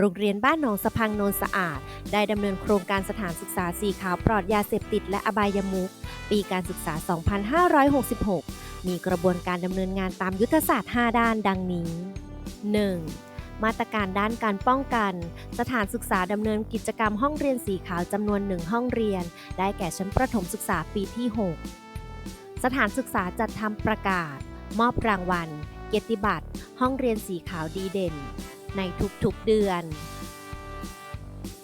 โรงเรียนบ้านหนองสะพังโนนสะอาด ได้ดำเนินโครงการสถานศึกษาสีขาวปลอดยาเสพติดและอบายมุขปีการศึกษา 2566 มีกระบวนการดำเนินงานตามยุทธศาสตร์ 5 ด้านดังนี้ 1. มาตรการด้านการป้องกัน สถานศึกษาดำเนินกิจกรรมห้องเรียนสีขาวจำนวนหนึ่งห้องเรียน ได้แก่ชั้นประถมศึกษาปีที่ 6 สถานศึกษาจัดทำประกาศ มอบรางวัล เกียรติบัตร ห้องเรียนสีขาวดีเด่น ในทุกๆเดือน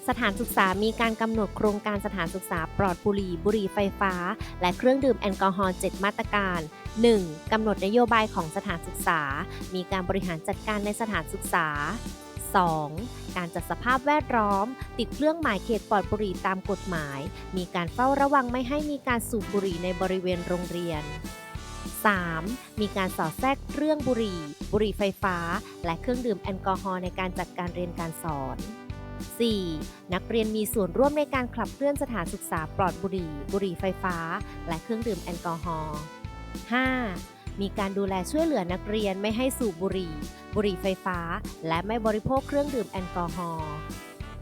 สถานศึกษามีการกำหนดโครงการสถานศึกษาปลอดบุหรี่บุหรี่ไฟฟ้า และเครื่องดื่มแอลกอฮอล์7มาตรการ 1. กำหนดนโยบายของสถานศึกษา มีการบริหารจัดการในสถานศึกษา 2. การจัดสภาพแวดล้อม ติดเครื่องหมายเขตปลอดบุหรี่ตามกฎหมาย มีการเฝ้าระวังไม่ให้มีการสูบบุหรี่ในบริเวณโรงเรียน 3. มีการสอดแทรกเรื่องบุหรี่ บุหรี่ไฟฟ้า และเครื่องดื่มแอลกอฮอล์ในการจัดการเรียนการสอน 4. นักเรียนมีส่วนร่วมในการขับเคลื่อนสถานศึกษาปลอดบุหรี่ บุหรี่ไฟฟ้า และเครื่องดื่มแอลกอฮอล์ 5. มีการดูแลช่วยเหลือนักเรียนไม่ให้สูบบุหรี่ บุหรี่ไฟฟ้า และไม่บริโภคเครื่องดื่มแอลกอฮอล์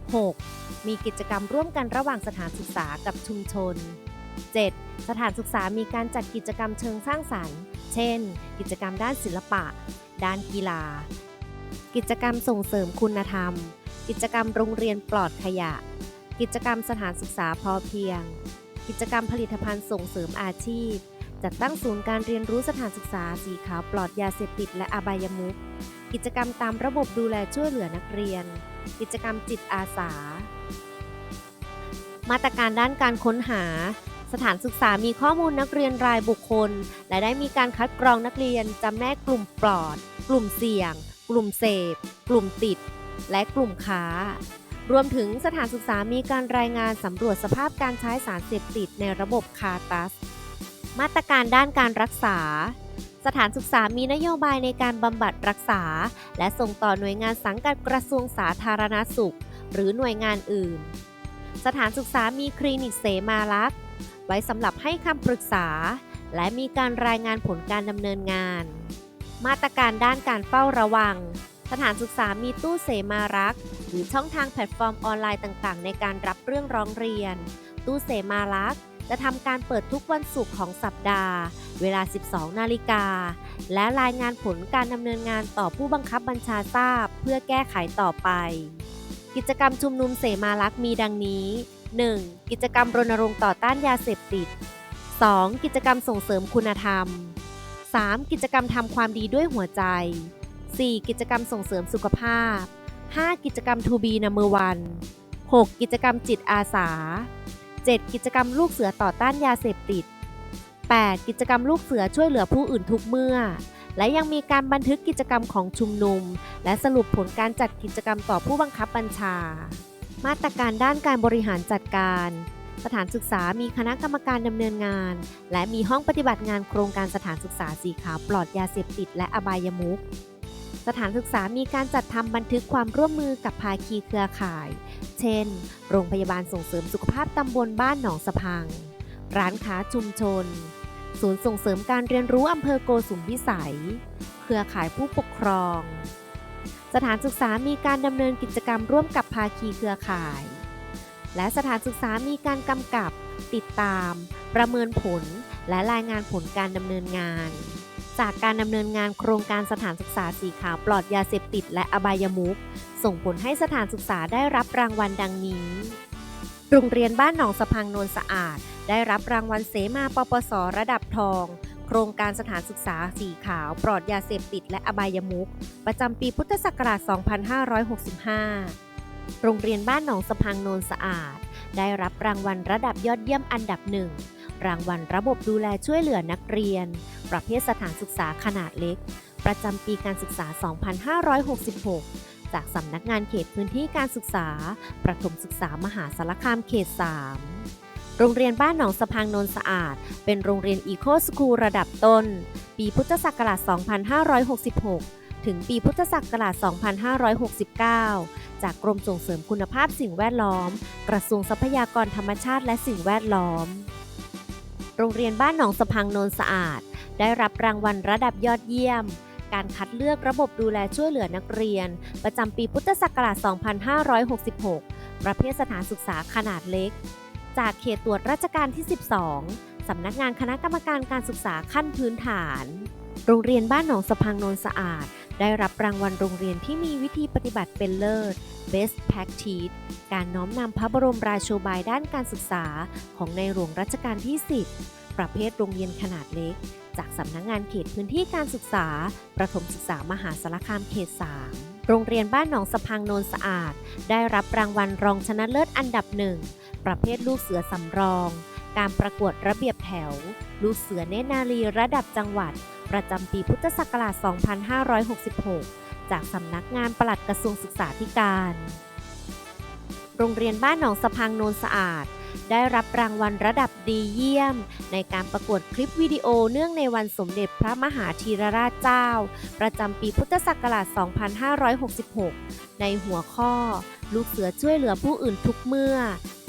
6. มีกิจกรรมร่วมกันระหว่างสถานศึกษากับชุมชน 7. สถานศึกษามีการจัดกิจกรรมเชิงสร้างสรรค์ เช่น กิจกรรมด้านศิลปะ ด้านกีฬา กิจกรรมส่งเสริมคุณธรรม กิจกรรมโรงเรียนปลอดขยะ กิจกรรมสถานศึกษาพอเพียง กิจกรรมผลิตภัณฑ์ส่งเสริมอาชีพ จัดตั้งศูนย์การเรียนรู้สถานศึกษาสีขาวปลอดยาเสพติดและอบายมุขกิจกรรมตามระบบดูแลช่วยเหลือนักเรียน กิจกรรมจิตอาสา มาตรการด้านการค้นหา สถานศึกษามีข้อมูลนักเรียนรายบุคคล และได้มีการคัดกรองนักเรียนจำแนกกลุ่มปลอด กลุ่มเสี่ยง กลุ่มเสพ กลุ่มติด และกลุ่มค้ารวมถึงสถานศึกษามีการรายงานสำรวจสภาพการใช้สารเสพติดในระบบคาตัส มาตรการด้านการรักษา สถานศึกษามีนโยบายในการบำบัดรักษา และส่งต่อหน่วยงานสังกัดกระทรวงสาธารณสุข หรือหน่วยงานอื่น สถานศึกษามีคลินิกเสมาลักษ์ ไว้สำหรับให้คำปรึกษา และมีการรายงานผลการดำเนินงาน มาตรการด้านการเฝ้าระวัง สถานศึกษามีตู้เสมารักษ์หรือช่องทางแพลตฟอร์มออนไลน์ต่างๆ ในการรับเรื่องร้องเรียน ตู้เสมารักษ์จะทำการเปิดทุกวันศุกร์ของสัปดาห์ เวลา 12 นาฬิกา และรายงานผลการดำเนินงานต่อผู้บังคับบัญชาทราบ เพื่อแก้ไขต่อไป กิจกรรมชุมนุมเสมารักษ์มีดังนี้ 1. กิจกรรมรณรงค์ต่อต้านยาเสพติด 2. กิจกรรมส่งเสริมคุณธรรม 3. กิจกรรมทำความดีด้วยหัวใจ 4. กิจกรรมส่งเสริมสุขภาพ 5. กิจกรรมทูบีนัมเบอร์วัน 6. กิจกรรมจิตอาสา 7. กิจกรรมลูกเสือต่อต้านยาเสพติด 8. กิจกรรมลูกเสือช่วยเหลือผู้อื่นทุกเมื่อ และยังมีการบันทึกกิจกรรมของชุมนุม และสรุปผลการจัดกิจกรรมต่อผู้บังคับบัญชา มาตรการด้านการบริหารจัดการ สถานศึกษามีคณะกรรมการดำเนินงาน และมีห้องปฏิบัติงานโครงการสถานศึกษาสีขาวปลอดยาเสพติดและอบายมุขสถานศึกษามีการจัดทำบันทึกความร่วมมือกับภาคีเครือข่าย เช่น โรงพยาบาลส่งเสริมสุขภาพตำบลบ้านหนองสะพัง ร้านค้าชุมชน ศูนย์ส่งเสริมการเรียนรู้อำเภอโกสุมพิสัย เครือข่ายผู้ปกครอง สถานศึกษามีการดำเนินกิจกรรมร่วมกับภาคีเครือข่าย และสถานศึกษามีการกำกับ ติดตาม ประเมินผล และรายงานผลการดำเนินงาน จากการดำเนินงานโครงการสถานศึกษาสีขาวปลอดยาเสพติดและอบายมุขส่งผลให้สถานศึกษาได้รับรางวัลดังนี้ โรงเรียนบ้านหนองสะพังโนนสะอาด ได้รับรางวัลเสมาปปสระดับทอง ครงการสถานศึกษาสีขาว ปลอดยาเสพติดและอบายมุขประจำปีพุทธศักราช 2565 โรงเรียนบ้านหนองสะพังโนนสะอาด ได้รับรางวัลระดับยอดเยี่ยมอันดับหนึ่งรางวัลระบบดูแลช่วยเหลือนักเรียน ประเภทสถานศึกษาขนาดเล็ก ประจำปีการศึกษา 2566 จากสำนักงานเขตพื้นที่การศึกษา ประถมศึกษามหาสารคามเขต 3 โรงเรียนบ้านหนองสะพังนนสะอาด เป็นโรงเรียนอีโคสคูลระดับต้น ปีพุทธศักราช 2566 ถึงปีพุทธศักราช 2569 จากกรมส่งเสริมคุณภาพสิ่งแวดล้อม กระทรวงทรัพยากรธรรมชาติและสิ่งแวดล้อม โรงเรียนบ้านหนองสะพังนนสะอาด ได้รับรางวัลระดับยอดเยี่ยมการคัดเลือกระบบดูแลช่วยเหลือนักเรียน ประจำปีพุทธศักราช 2566 ประเภทสถานศึกษาขนาดเล็ก จากเขตตรวจราชการที่ 12 สำนักงานคณะกรรมการการศึกษาขั้นพื้นฐาน โรงเรียนบ้านหนองสะพังนนสะอาด ได้รับรางวัลโรงเรียนที่มีวิธีปฏิบัติเป็นเลิศ Best Practice การน้อมนำพระบรมราโชบายด้านการศึกษาของในหลวงรัชกาลที่ 10 ประเภทโรงเรียนขนาดเล็ก จากสำนักงงานเขตพื้นที่การศึกษา ประถมศึกษามหาสารคามเขต 3 โรงเรียนบ้านหนองสะพังโนนสะอาด ได้รับรางวัลรองชนะเลิศอันดับหนึ่งประเภทลูกเสือสำรอง การประกวดระเบียบแถว ลูกเสือเนนารีระดับจังหวัด ประจำปีพุทธศักราช 2566 จากสำนักงานปลัดกระทรวงศึกษาธิการ โรงเรียนบ้านหนองสะพังโนนสะอาด ได้รับรางวัลระดับดีเยี่ยม ในการประกวดคลิปวิดีโอเนื่องในวันสมเด็จพระมหาธีรราชเจ้า ประจำปีพุทธศักราช 2566 ในหัวข้อ ลูกเสือช่วยเหลือผู้อื่นทุกเมื่อ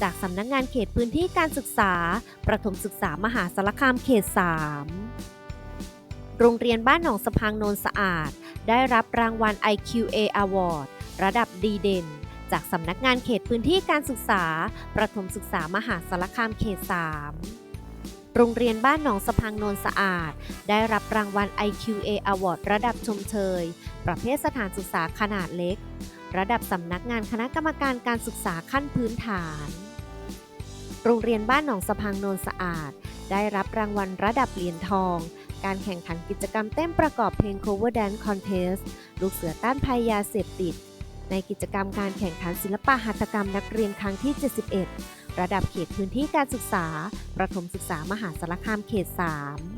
จากสำนักงานเขตพื้นที่การศึกษา ประถมศึกษามหาสารคามเขต 3โรงเรียนบ้านหนองสะพังโนนสะอาด ได้รับรางวัล IQA Award ระดับดีเด่น จากสำนักงานเขตพื้นที่การศึกษา ประถมศึกษามหาสารคามเขต 3โรงเรียนบ้านหนองสะพังโนนสะอาด ได้รับรางวัล IQA Award ระดับชมเชย ประเภทสถานศึกษาขนาดเล็ก ระดับสำนักงานคณะกรรมการการศึกษาขั้นพื้นฐาน โรงเรียนบ้านหนองสะพังโนนสะอาด ได้รับรางวัลระดับเหรียญทอง การแข่งขันกิจกรรมเต้นประกอบเพลง cover dance contest ลูกเสือต้านภัยยาเสพติด ในกิจกรรมการแข่งขันศิลปะหัตถกรรมนักเรียนครั้งที่ 71 ระดับเขตพื้นที่การศึกษา ประถมศึกษามหาสารคามเขต 3